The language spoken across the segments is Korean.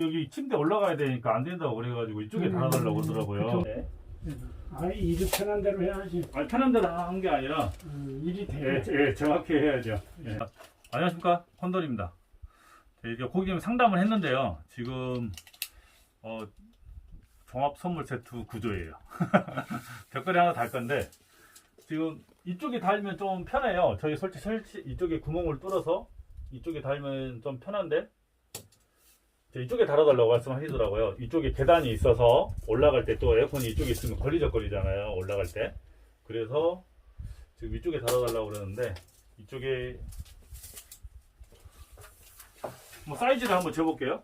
여기 침대 올라가야 되니까 안 된다고 그래가지고 이쪽에 음, 달아달라고 그러더라고요. 그쵸. 네. 아 일이 편한 대로 해야지. 아니 편한 대로 한 게 아니라 음, 일이 예, 돼. 예, 정확히 해야죠. 예. 안녕하십니까 헌돌입니다. 이게 고객님 상담을 했는데요. 지금 어, 종합 선물 세트 구조예요. 벽걸이 하나 달 건데 지금 이쪽에 달면 좀 편해요. 저희 솔직히 설치 이쪽에 구멍을 뚫어서 이쪽에 달면 좀 편한데 저 이쪽에 달아달라고 말씀하시더라고요. 이쪽에 계단이 있어서 올라갈 때 또 에어컨이 이쪽에 있으면 걸리적거리잖아요. 올라갈 때. 그래서 지금 이쪽에 달아달라고 그러는데 이쪽에 뭐 사이즈를 한번 재볼게요.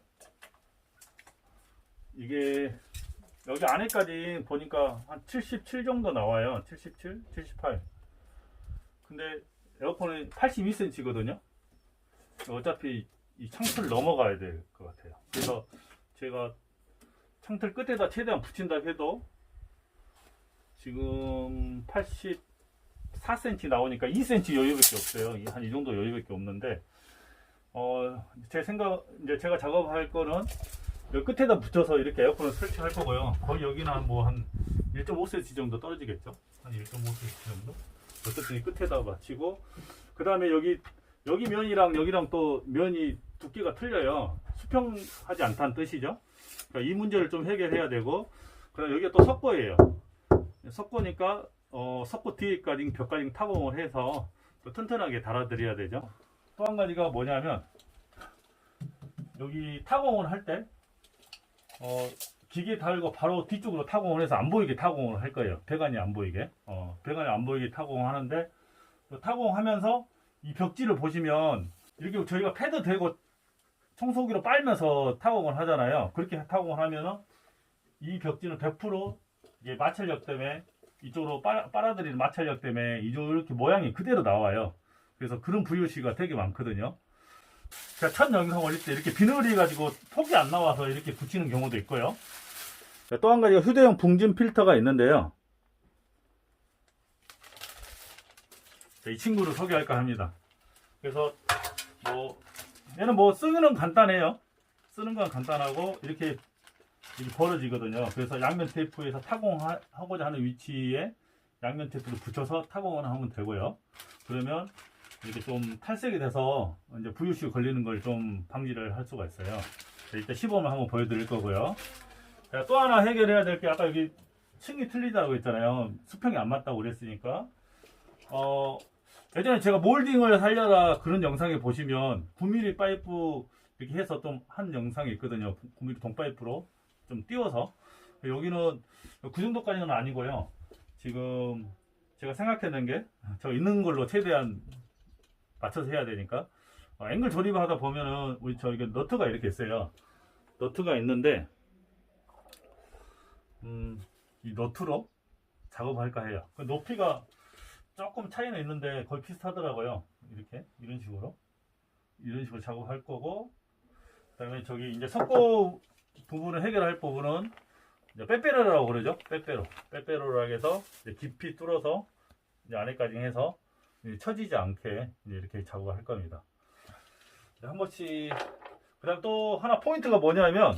이게 여기 안에까지 보니까 한 77 정도 나와요. 77, 78. 근데 에어컨은 82cm거든요. 어차피 이 창틀 넘어가야 될 것 같아요. 그래서 제가 창틀 끝에다 최대한 붙인다 해도 지금 84cm 나오니까 2cm 여유밖에 없어요. 한 이 정도 여유밖에 없는데 어, 제 생각 이제 제가 작업할 거는 끝에다 붙여서 이렇게 에어컨을 설치할 거고요. 거의 여기는 한뭐한 1.5cm 정도 떨어지겠죠. 한 1.5cm 정도. 어쨌든 이 끝에다 맞추고 그 다음에 여기 여기 면이랑 여기랑 또 면이 두께가 틀려요. 수평하지 않다는 뜻이죠. 그러니까 이 문제를 좀 해결해야 되고 그다음 여기가 또 석고예요. 석고니까 어, 석고 뒤에까지 벽까지 타공을 해서 또 튼튼하게 달아드려야 되죠. 또 한 가지가 뭐냐면 여기 타공을 할 때 어, 기계 달고 바로 뒤쪽으로 타공을 해서 안 보이게 타공을 할 거예요. 배관이 안 보이게. 어, 배관이 안 보이게 타공하는데 또 타공하면서 이 벽지를 보시면 이렇게 저희가 패드 대고 청소기로 빨면서 타공을 하잖아요. 그렇게 타공을 하면은 이 벽지는 100% 이게 마찰력 때문에 이쪽으로 빨아, 빨아들이는 마찰력 때문에 이렇게 모양이 그대로 나와요. 그래서 그런 VOC가 되게 많거든요. 제가 첫 영상 올릴 때 이렇게 비늘이 가지고 폭이 안 나와서 이렇게 붙이는 경우도 있고요. 또 한 가지가 휴대용 붕진 필터가 있는데요. 자, 이 친구를 소개할까 합니다. 그래서 뭐 얘는 뭐 쓰는 건 간단해요. 쓰는 건 간단하고 이렇게, 벌어지거든요. 그래서 양면 테이프에서 타공하고자 하는 위치에 양면 테이프를 붙여서 타공을 하면 되고요. 그러면 이렇게 좀 탈색이 돼서 이제 VOC 걸리는 걸 좀 방지를 할 수가 있어요. 자, 일단 시범을 한번 보여드릴 거고요. 자, 또 하나 해결해야 될 게 아까 여기 층이 틀리다고 했잖아요. 수평이 안 맞다고 그랬으니까. 어, 예전에 제가 몰딩을 살려라 그런 영상에 보시면 9mm 파이프 이렇게 해서 좀 한 영상이 있거든요. 9mm 동파이프로 좀 띄워서. 여기는 그 정도까지는 아니고요. 지금 제가 생각해낸 게저 있는 걸로 최대한 맞춰서 해야 되니까 어, 앵글 조립을 하다 보면은 우리 저 이게 너트가 이렇게 있어요. 너트가 있는데 음, 이 너트로 작업할까 해요. 그 높이가 조금 차이는 있는데 거의 비슷하더라고요. 이렇게 이런 식으로 이런 식으로 작업할 거고 그다음에 저기 이제 석고 부분을 해결할 부분은 이제 빼빼로라고 그러죠. 빼빼로 빼빼로라고 해서 깊이 뚫어서 안에까지 해서 처지지 않게 이렇게 작업을 할 겁니다. 이제 한 번씩 그다음 또 하나 포인트가 뭐냐면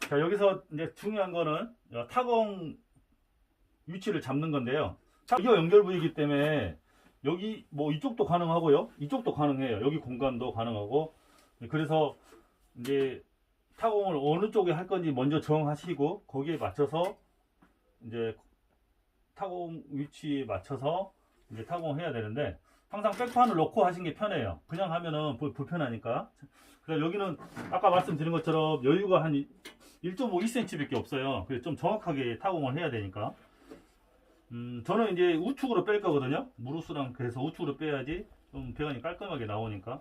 자 여기서 이제 중요한 거는 타공 위치를 잡는 건데요. 이거 연결 부위이기 때문에 여기 뭐 이쪽도 가능하고요. 이쪽도 가능해요. 여기 공간도 가능하고 그래서 이제 타공을 어느 쪽에 할 건지 먼저 정하시고 거기에 맞춰서 이제 타공 위치에 맞춰서 이제 타공해야 되는데 항상 백판을 놓고 하신 게 편해요. 그냥 하면은 불- 불편하니까. 그래서 여기는 아까 말씀드린 것처럼 여유가 한 1.52cm밖에 없어요. 그래서 좀 정확하게 타공을 해야 되니까. 음, 저는 이제 우측으로 뺄 거거든요. 무루스랑 그래서 우측으로 빼야지 좀 배관이 깔끔하게 나오니까.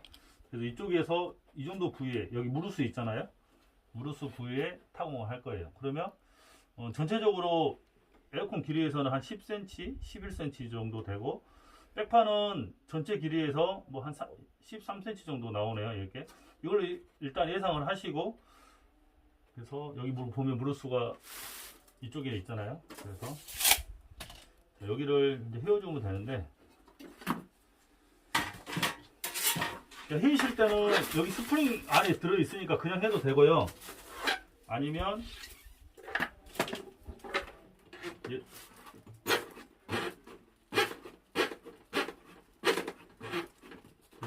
그래서 이쪽에서 이 정도 부위에 여기 무루스 있잖아요. 무루스 부위에 타공을 할 거예요. 그러면 어, 전체적으로 에어컨 길이에서는 한 10cm, 11cm 정도 되고 백판은 전체 길이에서 뭐 한 13cm 정도 나오네요. 이렇게 이걸로 이- 일단 예상을 하시고 그래서 여기 물- 보면 무루스가 이쪽에 있잖아요. 그래서 여기를 이제 헤어주면 되는데 헤이실 때는 여기 스프링 안에 들어있으니까 그냥 해도 되고요. 아니면 예.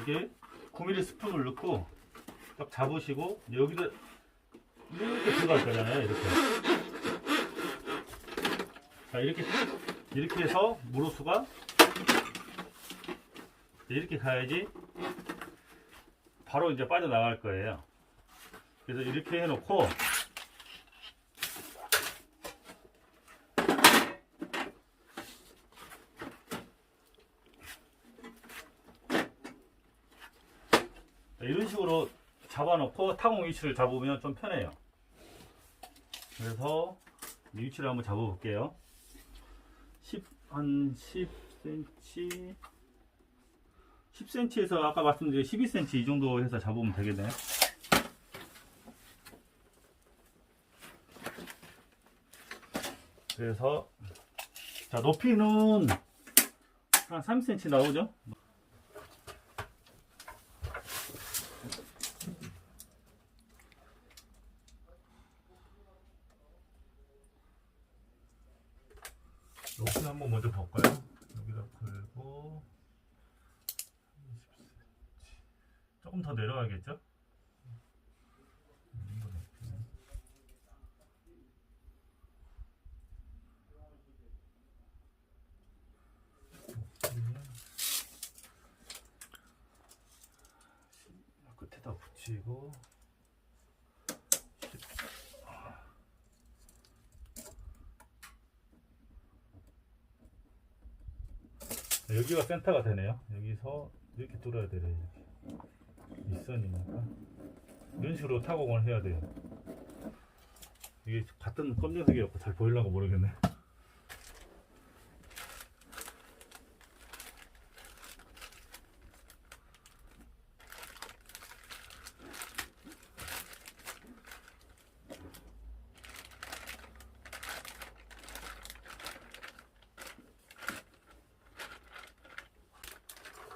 이게 9mm 스푼을 넣고 딱 잡으시고 여기다 이렇게 들어갈 거잖아요. 이렇게. 자 이렇게 이렇게 해서 무로수가 이렇게 가야지 바로 이제 빠져나갈 거예요. 그래서 이렇게 해놓고 이런 식으로 잡아놓고 타공 위치를 잡으면 좀 편해요. 그래서 이 위치를 한번 잡아볼게요. 10, 한 10cm 10cm에서 아까 말씀드린 12cm 이 정도 해서 잡으면 되겠네요. 그래서 자 높이는 한 3cm 나오죠? 높이 한번 먼저 볼까요? 여기다 걸고 20cm. 조금 더 내려가겠죠? 끝에다 붙이고 여기가 센터가 되네요. 여기서 이렇게 뚫어야 되네요. 이렇게. 윗선이니까 이런 식으로 타공을 해야 돼요. 이게 같은 검정색이었고 잘 보일란가 모르겠네.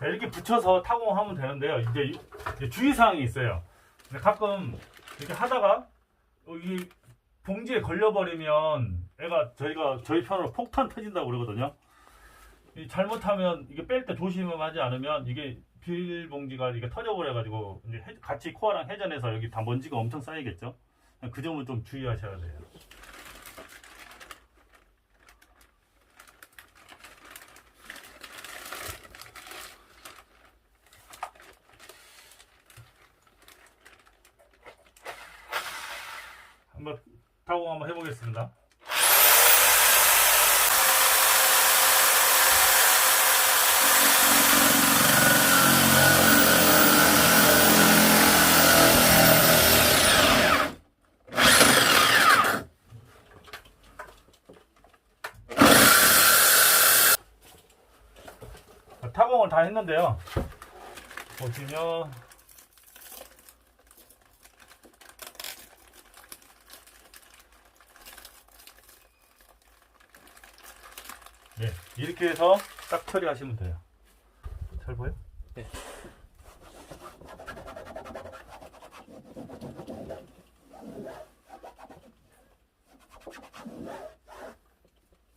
이렇게 붙여서 타공하면 되는데요. 이제, 주의사항이 있어요. 가끔 이렇게 하다가 여기 봉지에 걸려버리면 애가 저희가 저희 편으로 폭탄 터진다고 그러거든요. 이 잘못하면 이게 뺄 때 조심하지 않으면 이게 비닐봉지가 이게 터져버려가지고 이제 해- 같이 코어랑 회전해서 여기 다 먼지가 엄청 쌓이겠죠. 그 점은 좀 주의하셔야 돼요. 한번 타공 한번 해보겠습니다. 타공을 다 했는데요. 보시면 네, 이렇게 해서 딱 처리하시면 돼요. 잘 보여? 네.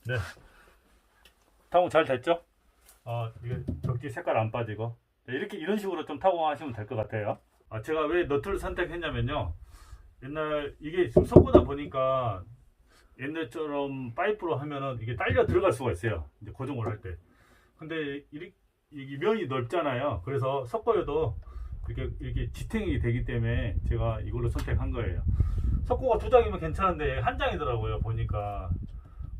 네. 타공 잘 됐죠? 어, 이게 벽지 색깔 안 빠지고. 네, 이렇게 이런 식으로 좀 타공하시면 될 것 같아요. 아, 제가 왜 너트를 선택했냐면요. 옛날 이게 좀 섞고다 보니까 옛날처럼 파이프로 하면은 이게 딸려 들어갈 수가 있어요. 이제 고정을 할 때. 근데 이, 이 면이 넓잖아요. 그래서 섞어도 이렇게, 이렇게 지탱이 되기 때문에 제가 이걸로 선택한 거예요. 석고가 두 장이면 괜찮은데 한 장이더라고요. 보니까.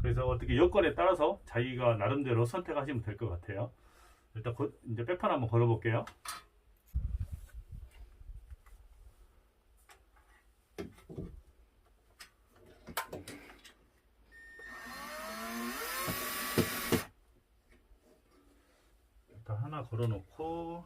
그래서 어떻게 여건에 따라서 자기가 나름대로 선택하시면 될 것 같아요. 일단 고- 이제 백판 한번 걸어볼게요. 일단 하나 걸어놓고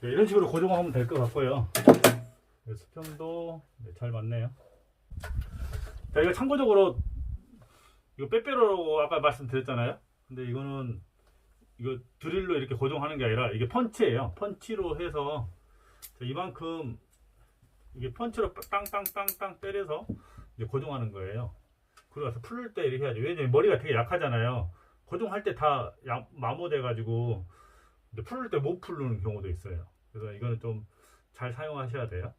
네, 이런 식으로 고정하면 될 것 같고요. 네, 수평도 네, 잘 맞네요. 자, 이거 참고적으로 이거 빼빼로라고 아까 말씀드렸잖아요. 근데 이거는 이거 드릴로 이렇게 고정하는 게 아니라 이게 펀치예요. 펀치로 해서 자, 이만큼 이게 펀치로 땅땅땅땅 때려서 이제 고정하는 거예요. 그리고 나서 풀릴 때 이렇게 해야지. 왜냐면 머리가 되게 약하잖아요. 고정할 때 다 마모돼가지고 근데 풀릴 때못 풀는 경우도 있어요. 그래서 이거는 좀 잘 사용하셔야 돼요.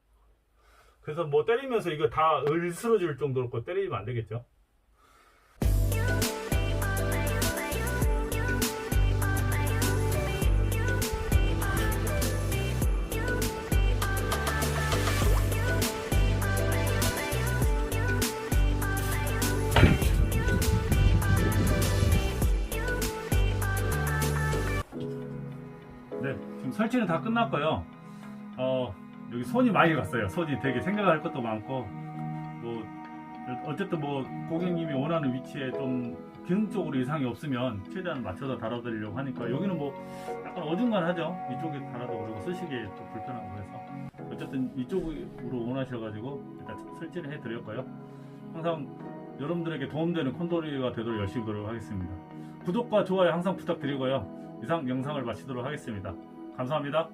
그래서 뭐 때리면서 이거 다 을스러질 정도로 거 때리면 안 되겠죠. 설치는 다 끝났고요. 어, 여기 손이 많이 갔어요. 손이 되게 생각할 것도 많고, 뭐, 어쨌든 뭐, 고객님이 원하는 위치에 좀 기능적으로 이상이 없으면 최대한 맞춰서 달아드리려고 하니까, 여기는 뭐, 약간 어중간하죠. 이쪽에 달아도 그러고 쓰시기에 또 불편하고 그래서. 어쨌든 이쪽으로 원하셔가지고, 일단 설치를 해드렸고요. 항상 여러분들에게 도움되는 콘도리가 되도록 열심히 노력하겠습니다. 구독과 좋아요 항상 부탁드리고요. 이상 영상을 마치도록 하겠습니다. 감사합니다.